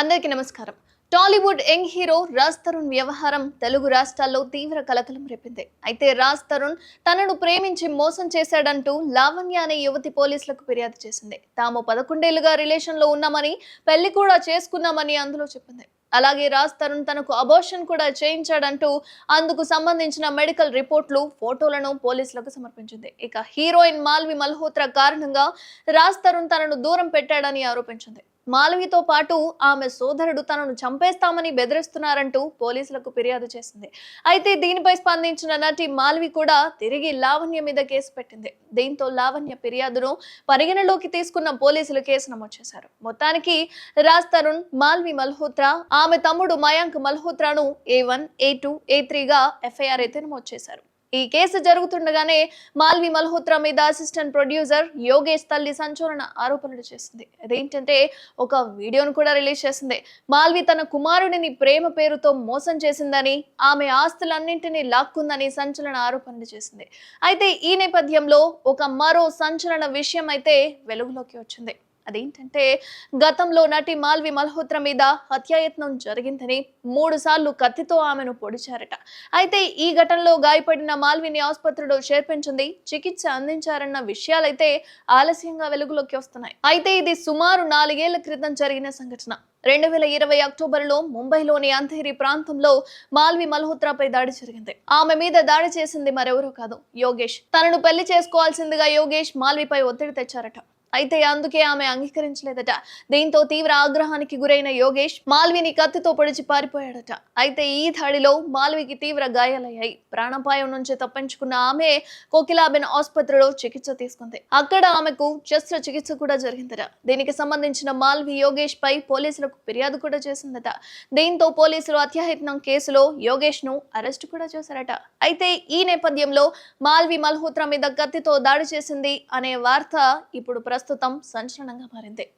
అందరికీ నమస్కారం. Tollywood young hero Raj Tarun వ్యవహారం తెలుగు రాష్ట్రాల్లో తీవ్ర కలకలం రేపింది. అయితే రాజ్ తరుణ్ తనను ప్రేమించి మోసం చేశాడంటూ లావణ్య అనే యువతి పోలీసులకు ఫిర్యాదు చేసింది. తాము పదకొండేళ్ళుగా రిలేషన్లో ఉన్నామని పెళ్ళి కూడా చేసుకున్నామని అందులో చెప్పింది. అలాగే రాజ్ తరుణ్ తనకు అబోర్షన్ కూడా చేయించాడంటూ అందుకు సంబంధించిన మెడికల్ రిపోర్ట్లు ఫోటోలను పోలీసులకు సమర్పించింది. ఇక హీరోయిన్ మాల్వి మల్హోత్రా కారణంగా రాజ్ తరుణ్ తనను దూరం పెట్టాడని ఆరోపించింది. మాలవితో పాటు ఆమె సోదరుడు తనను చంపేస్తామని బెదిరిస్తున్నారంటూ పోలీసులకు ఫిర్యాదు చేసింది. అయితే దీనిపై స్పందించిన నటి మాలవి కూడా తిరిగి లావణ్య మీద కేసు పెట్టింది. దీంతో లావణ్య ఫిర్యాదును పరిగణలోకి తీసుకున్న పోలీసులు కేసు నమోదు చేశారు. మొత్తానికి రాజ్ తరుణ్ మాల్వి మల్హోత్రా ఆమె తమ్ముడు Mayank మల్హోత్రాను A one A two A త్రీగా FIR అయితే నమోదు చేశారు. ఈ కేసు జరుగుతుండగానే మాల్వి మల్హోత్రా మీద అసిస్టెంట్ ప్రొడ్యూసర్ యోగేష్ తల్లి సంచలన ఆరోపణలు చేసింది. అదేంటంటే ఒక వీడియోను కూడా రిలీజ్ చేసింది. మాల్వి తన కుమారుడిని ప్రేమ పేరుతో మోసం చేసిందని ఆమె ఆస్తులన్నింటినీ లాక్కుందని సంచలన ఆరోపణలు చేసింది. అయితే ఈ నేపథ్యంలో ఒక మరో సంచలన విషయం అయితే వెలుగులోకి వచ్చింది. అదేంటంటే గతంలో నటి మాల్వి మల్హోత్రా మీద హత్యాయత్నం జరిగిందని మూడు సార్లు కత్తితో ఆమెను పొడిచారట. అయితే ఈ ఘటనలో గాయపడిన మాల్విని ఆసుపత్రిలో చేర్పించింది చికిత్స అందించారన్న విషయాలైతే ఆలస్యంగా వెలుగులోకి వస్తున్నాయి. అయితే ఇది సుమారు నాలుగేళ్ళ క్రితం జరిగిన సంఘటన. రెండు వేల ఇరవై అక్టోబర్లో ముంబైలోని అంధేరి ప్రాంతంలో మాల్వి మల్హోత్రాపై దాడి జరిగింది. ఆమె మీద దాడి చేసింది మరెవరో కాదు యోగేష్. తనను పెళ్ళి చేసుకోవాల్సిందిగా యోగేష్ మాల్విపై ఒత్తిడి తెచ్చారట. అయితే అందుకే ఆమె అంగీకరించలేదట. దీంతో తీవ్ర ఆగ్రహానికి గురైన యోగేష్ మాల్విని కత్తితో పొడిచి పారిపోయాడట. అయితే ఈ దాడిలో మాల్వికి తీవ్ర గాయాలయ్యాయి. ప్రాణాపాయం నుంచి తప్పించుకున్న ఆమె కోకిలాబెన్ ఆసుపత్రిలో చికిత్స తీసుకుంది. అక్కడ ఆమెకు శస్త్ర చికిత్స కూడా జరిగిందట. దీనికి సంబంధించిన మాల్వి యోగేష్ పై పోలీసులకు ఫిర్యాదు కూడా చేసిందట. దీంతో పోలీసులు అత్యాయత్నం కేసులో యోగేష్ను అరెస్ట్ కూడా చేశారట. అయితే ఈ నేపథ్యంలో మాల్వి మల్హోత్రా మీద కత్తితో దాడి చేసింది అనే వార్త ఇప్పుడు ప్రస్తుతం సంచలనంగా మారింది.